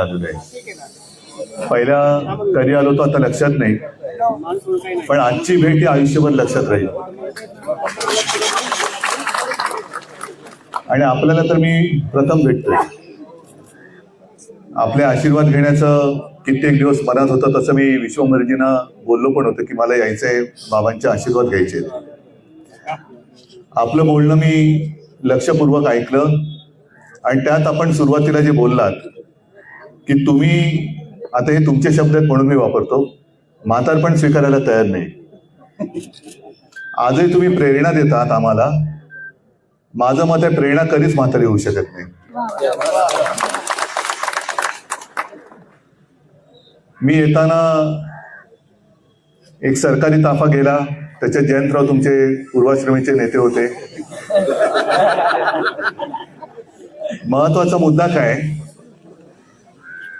आलेलो आहे पहिल्या कधी आलो तो आता लक्षात नाही. पण आजची भेट ही आयुष्यभर लक्षात राहील. आणि आपल्याला तर मी प्रथम भेटतोय. आपले आशीर्वाद घेण्याचं कित्येक दिवस मनात होतं तसं मी विश्वमर्जींना बोललो पण होतं की मला यायचंय बाबांचे आशीर्वाद घ्यायचे आपलं बोलणं मी लक्षपूर्वक ऐकलं. आणि त्यात आपण सुरुवातीला जे बोललात की तुम्ही आता हे तुमचे शब्द आहेत म्हणून मी वापरतो म्हातारपण स्वीकारायला तयार नाही. आजही तुम्ही प्रेरणा देतात आम्हाला. माझं मत आहे प्रेरणा कधीच म्हातारी होऊ शकत नाही. मी येताना एक सरकारी ताफा गेला त्याच्यात जयंतराव तुमचे पूर्वाश्रमीचे नेते होते. महत्त्वाचा मुद्दा काय?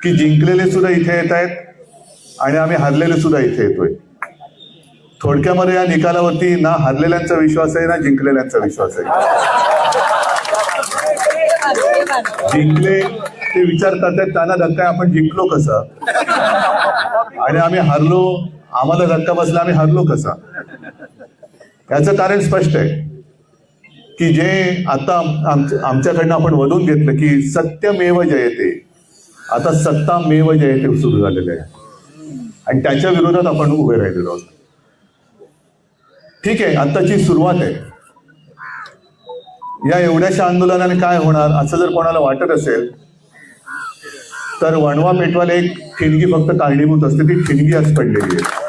की जिंकलेले सुद्धा इथे येत आहेत आणि आम्ही हरलेले सुद्धा इथे येतोय. थोडक्यामध्ये या निकालावरती ना हरलेल्यांचा विश्वास आहे ना जिंकलेल्यांचा विश्वास आहे. जिंकले ते विचार करतायत त्यांना धक्का आहे, आपण जिंकलो कसं? आणि आम्ही हरलो आम्हाला धक्का बसला आम्ही हरलो कसा? याचं कारण स्पष्ट आहे की जे आता आमच्याकडनं आपण वधून घेतलं की सत्यमेव जयते. आता सत्ता मेव जयते सुरू झालेले आहे. आणि त्याच्या विरोधात आपण उभे राहिलेलो आहोत. ठीक आहे आताची सुरुवात आहे. या एवढ्याशा आंदोलनाने काय होणार असं जर कोणाला वाटत असेल तर वणवा पेटवाला एक ठिणगी फक्त कारणीभूत असते ती ठिणगी आज पडलेली आहे.